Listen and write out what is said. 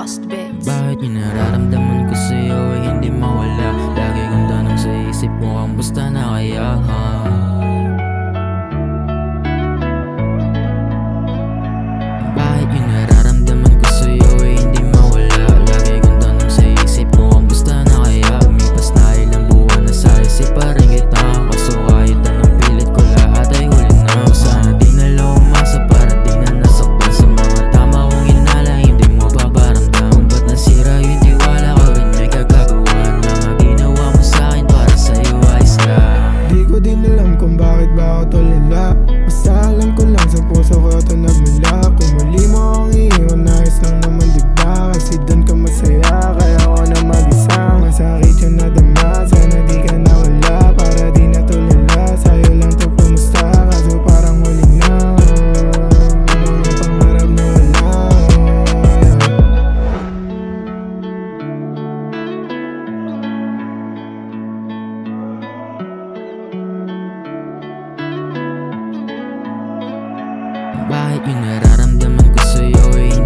lost bits. Bakit yun nararamdaman ko Bakit yung nararamdaman ko sa'yo ay